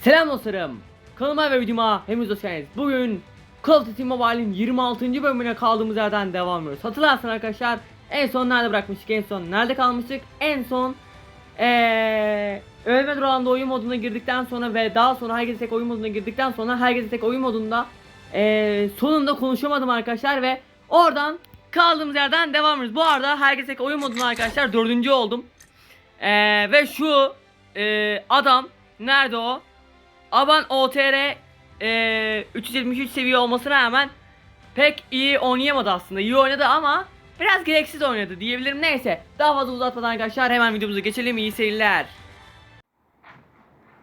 Selam dostlarım. Kanalıma ve videoma hepiniz hoş geldiniz. Bugün Call of Duty Mobile'in 26. bölümüne kaldığımız yerden devam ediyoruz. Hatırlarsın arkadaşlar en son nerede bırakmıştık en son nerede kalmıştık en son eee Ölme durağında oyun moduna girdikten sonra ve daha sonra herkes tek oyun moduna girdikten sonra herkes tek oyun modunda eee, sonunda konuşamadım arkadaşlar ve oradan kaldığımız yerden devam ediyoruz. Bu arada herkes tek oyun modunda arkadaşlar dördüncü oldum. Eee, ve şu eee, adam nerede o? Aban OTR eee 373 seviye olmasına rağmen pek iyi oynayamadı aslında. İyi oynadı ama biraz gereksiz oynadı diyebilirim. Neyse daha fazla uzatmadan arkadaşlar hemen videomuza geçelim. İyi seyirler.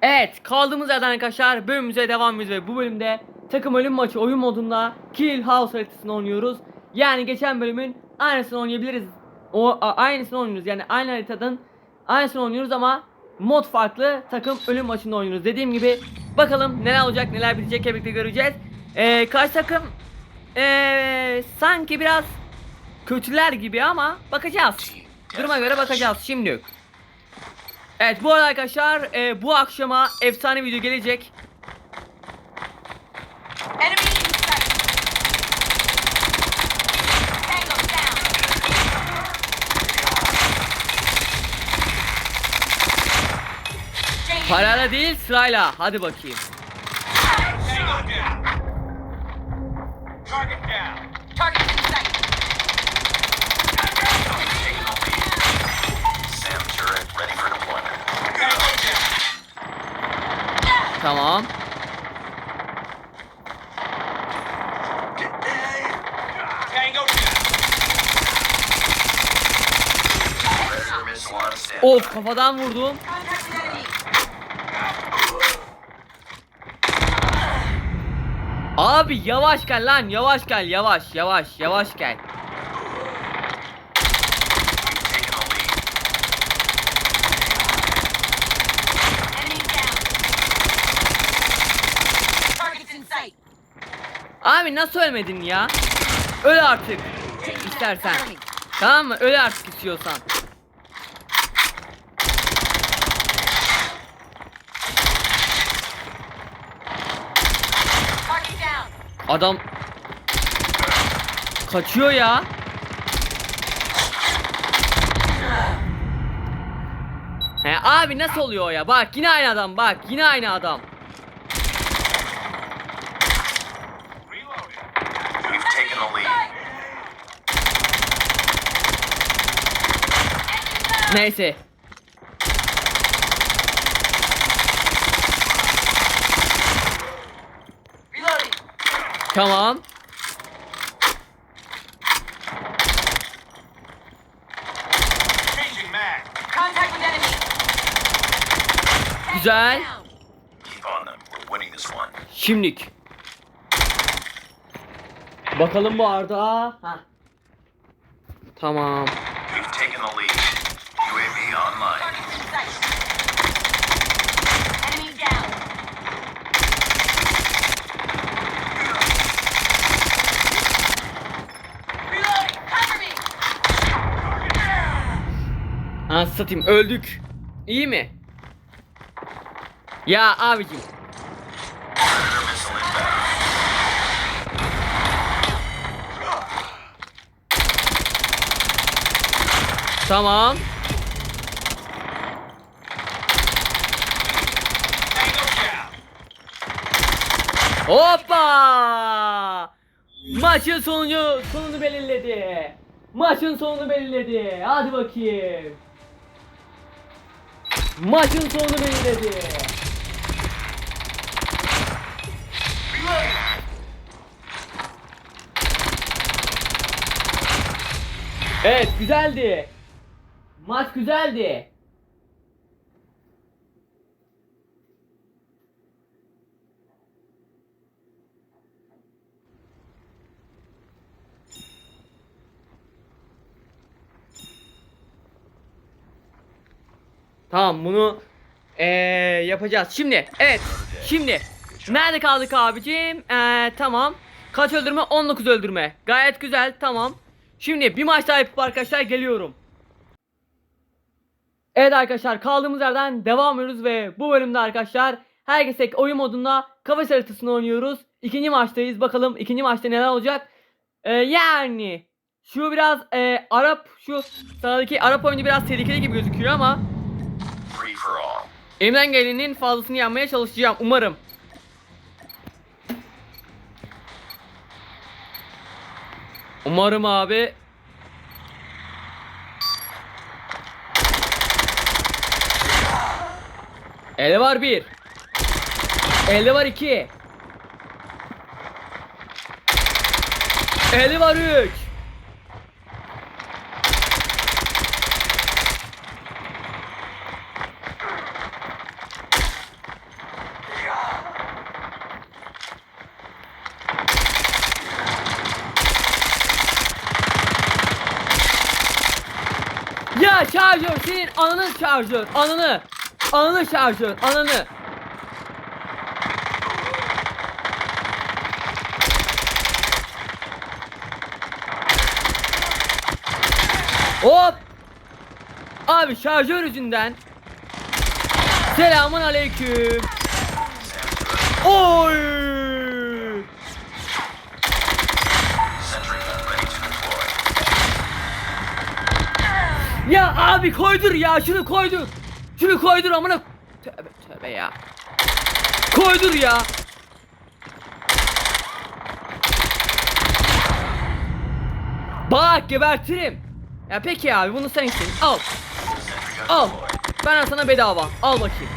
Evet kaldığımız yerden arkadaşlar bölümümüze devam ediyoruz ve bu bölümde takım ölüm maçı oyun modunda Kill House haritasını oynuyoruz. Yani geçen bölümün aynısını oynayabiliriz. O a- aynısını oynuyoruz yani aynı haritadan aynısını oynuyoruz ama mod farklı takım ölüm maçında oynuyoruz. Dediğim gibi bakalım neler olacak neler bitecek hep birlikte göreceğiz. Ee, karşı takım ee, sanki biraz kötüler gibi ama bakacağız. Duruma göre bakacağız şimdi. Evet bu arada arkadaşlar e, bu akşama efsane video gelecek. Parayla değil sırayla hadi bakayım. Tango down. Target down. Abi yavaş gel lan yavaş gel yavaş yavaş yavaş gel. Abi nasıl ölmedin ya? Öl artık. İstersen. Tamam mı? Öl artık istiyorsan. Adam kaçıyor ya. He abi nasıl oluyor ya? Bak yine aynı adam bak yine aynı adam. Neyse. This one. Şimdilik. Bakalım bu arada. Ha. Tamam. Anasını öldük. İyi mi? Ya abicim. Tamam. Hoppa! Maçın sonucu sonunu belirledi. Maçın sonunu belirledi. Hadi bakayım. Maçın sonunu belirledi. Evet güzeldi. Maç güzeldi. Tamam bunu eee yapacağız. Şimdi evet. Şimdi nerede kaldık abicim? Eee tamam. Kaç öldürme? 19 öldürme. Gayet güzel. Tamam. Şimdi bir maç daha yapıp arkadaşlar geliyorum. Evet arkadaşlar kaldığımız yerden devam ediyoruz ve bu bölümde arkadaşlar Herkes oyun modunda kafa haritasını oynuyoruz. İkinci maçtayız. Bakalım ikinci maçta neler olacak. Ee, yani şu biraz e, Arap şu sağdaki Arap oyuncu biraz tehlikeli gibi gözüküyor ama. Elimden gelenin fazlasını yapmaya çalışacağım umarım. Umarım abi. Elde var bir. Elde var iki. Elde var üç. Ya şarjör senin ananın şarjör ananı. Ananı şarjör ananı. Hop. Abi şarjör yüzünden. Selamun aleyküm. Oy Ya abi koydur ya şunu koydur. Şunu koydur amına. Tövbe tövbe ya. Koydur ya. Bak gebertirim. Ya peki abi bunu sen için. Al. Al. Ben sana bedava. Al bakayım.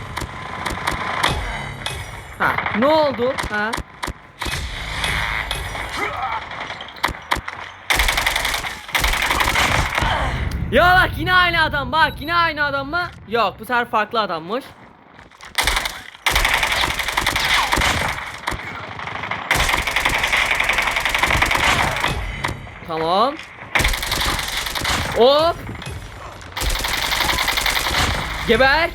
Ha ne oldu? Ha? Ya bak yine aynı adam bak yine aynı adam mı? Yok bu sefer farklı adammış. Tamam. Hop. Geber.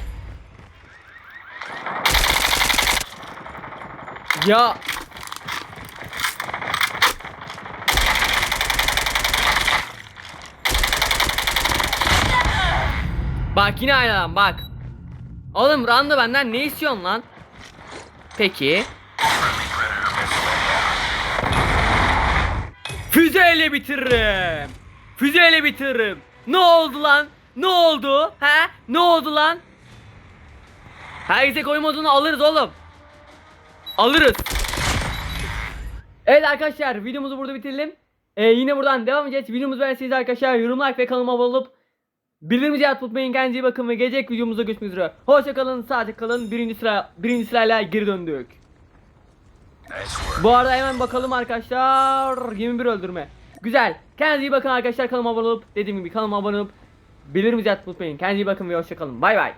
Ya. Bak yine aynı adam bak. Oğlum Randa benden ne istiyorsun lan? Peki. Füzeyle bitiririm. Füzeyle bitiririm. Ne oldu lan? Ne oldu? He? Ne oldu lan? Herkese koy modunu alırız oğlum. Alırız. Evet arkadaşlar videomuzu burada bitirelim. Ee, yine buradan devam edeceğiz. Videomuzu beğendiyseniz arkadaşlar yorum like ve kanalıma abone olup bildirimimizi açmayı unutmayın. Kendinize iyi bakın ve gelecek videomuzda görüşmek üzere. Hoşça kalın, sağlıcakla kalın. Birinci sıra birinci sırayla geri döndük. Bu arada hemen bakalım arkadaşlar. 21 öldürme. Güzel. Kendinize iyi bakın arkadaşlar. Kanalıma abone olup dediğim gibi kanalıma abone olup bildirimimizi açmayı unutmayın. Kendinize iyi bakın ve hoşça kalın. Bay bay.